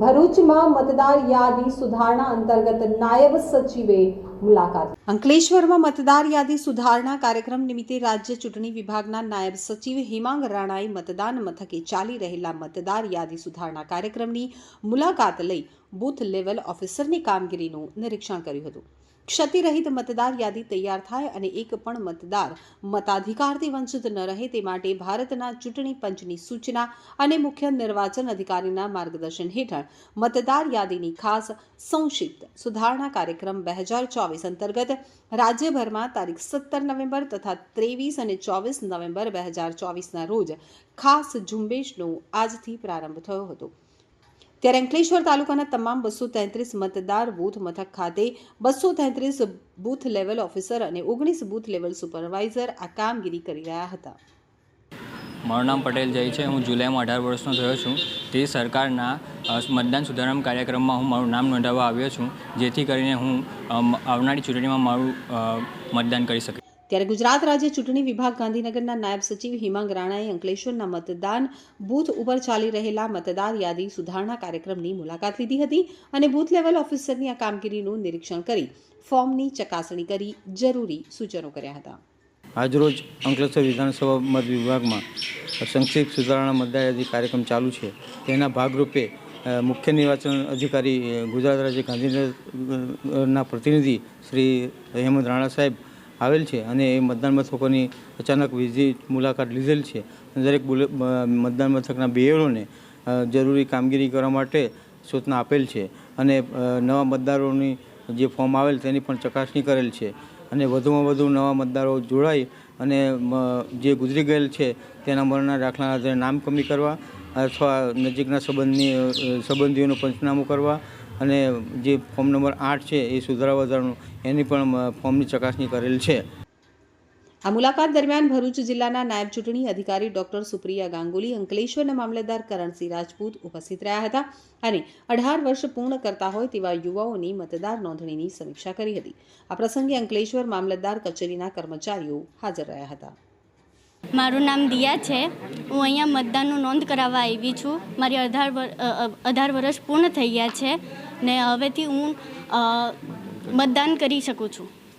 ભરૂચમાં મતદાર યાદી સુધારણા અંતર્ગત નાયબ સચિવે મુલાકાત. અંકલેશ્વરમાં મતદાર યાદી સુધારણા કાર્યક્રમ નિમિત્તે રાજ્ય ચૂંટણી વિભાગના નાયબ સચિવ હિમાંગ રાણાએ મતદાન મથકે ચાલી રહેલા મતદાર યાદી સુધારણા કાર્યક્રમની મુલાકાત લઈ બૂથ લેવલ ઓફિસરની કામગીરીનું નિરીક્ષણ કર્યું હતું. ક્ષતિરહિત મતદાર યાદી તૈયાર થાય અને એક પણ મતદાર મતાધિકારથી વંચિત ન રહે તે માટે ભારતના ચૂંટણી પંચની સૂચના અને મુખ્ય નિર્વાચન અધિકારીના માર્ગદર્શન હેઠળ મતદાર યાદીની ખાસ સંક્ષિપ્ત સુધારણા કાર્યક્રમ બે હજાર ચોવીસ અંતર્ગત રાજ્યભરમાં તારીખ સત્તર નવેમ્બર તથા ત્રેવીસ અને ચોવીસ નવેમ્બર બે હજાર ચોવીસના રોજ ખાસ ઝુંબેશનો આજથી પ્રારંભ થયો હતો. ત્યારે અંકલેશ્વર તાલુકાના તમામ બસો તેત્રીસ મતદાર બૂથ મથક ખાતે બસો તેત્રીસ બૂથ લેવલ ઓફિસર અને ઓગણીસ બૂથ લેવલ સુપરવાઇઝર આ કામગીરી કરી રહ્યા હતા. મારું નામ પટેલ જય છે. હું જુલાઈમાં અઢાર વર્ષનો થયો છું. તે સરકારના મતદાન સુધારણા કાર્યક્રમમાં હું મારું નામ નોંધાવવા આવ્યો છું, જેથી કરીને હું આવનારી ચૂંટણીમાં મારું મતદાન કરી શકીશ. ત્યારે ગુજરાત રાજ્ય ચૂંટણી વિભાગ ગાંધીનગરના નાયબ સચિવ હિમાંગ રાણાએ અંકલેશ્વરના મતદાન બૂથ ઉપર ચાલી રહેલા મતદાર યાદી સુધારણા કાર્યક્રમની મુલાકાત લીધી હતી અને બૂથ લેવલ ઓફિસરની આ કામગીરીનું નિરીક્ષણ કરી ફોર્મની ચકાસણી કરી જરૂરી સૂચનો કર્યા હતા. આજરોજ અંકલેશ્વર વિધાનસભા મત વિભાગમાં સંક્ષિપ્ત સુધારણા મતદાર યાદી કાર્યક્રમ ચાલુ છે. તેના ભાગરૂપે મુખ્ય નિર્વાચન અધિકારી ગુજરાત રાજ્ય ગાંધીનગરના પ્રતિનિધિ શ્રી હેમંત રાણા સાહેબ આવેલ છે અને એ મતદાન મથકોની અચાનક વિઝિટ મુલાકાત લીધેલ છે. દરેક મતદાન મથકના બીએલઓને જરૂરી કામગીરી કરવા માટે સૂચના આપેલ છે. અને નવા મતદારોની જે ફોર્મ આવેલ તેની પણ ચકાસણી કરેલ છે. અને વધુમાં વધુ નવા મતદારો જોડાઈ અને જે ગુજરી ગયેલ છે તેના મરણના દાખલાના આધારે નામ કમી કરવા અથવા નજીકના સંબંધની સંબંધીઓનું પંચનામું કરવા અને જે ફોર્મ નંબર આઠ છે એ સુધારા વધારાનું એની પણ ફોર્મની ચકાસણી કરેલ છે. આ મુલાકાત દરમિયાન ભરૂચ જિલ્લાના નાયબ ચૂંટણી અધિકારી ડોક્ટર સુપ્રિયા ગાંગુલી અંકલેશ્વરના મામલતદાર કરણસિંહ રાજપૂત ઉપસ્થિત રહ્યા હતા અને અઢાર વર્ષ પૂર્ણ કરતા હોય તેવા યુવાઓની મતદાર નોંધણીની સમીક્ષા કરી હતી. આ પ્રસંગે અંકલેશ્વર મામલતદાર કચેરીના કર્મચારીઓ હાજર રહ્યા હતા. મારું નામ દિયા છે. હું અહીંયા મતદાનનું નોંધ કરાવવા આવી છું. મારી અઢાર અઢાર વર્ષ પૂર્ણ થઈ ગયા છે. ને હવેથી હું મતદાન કરી શકું છું.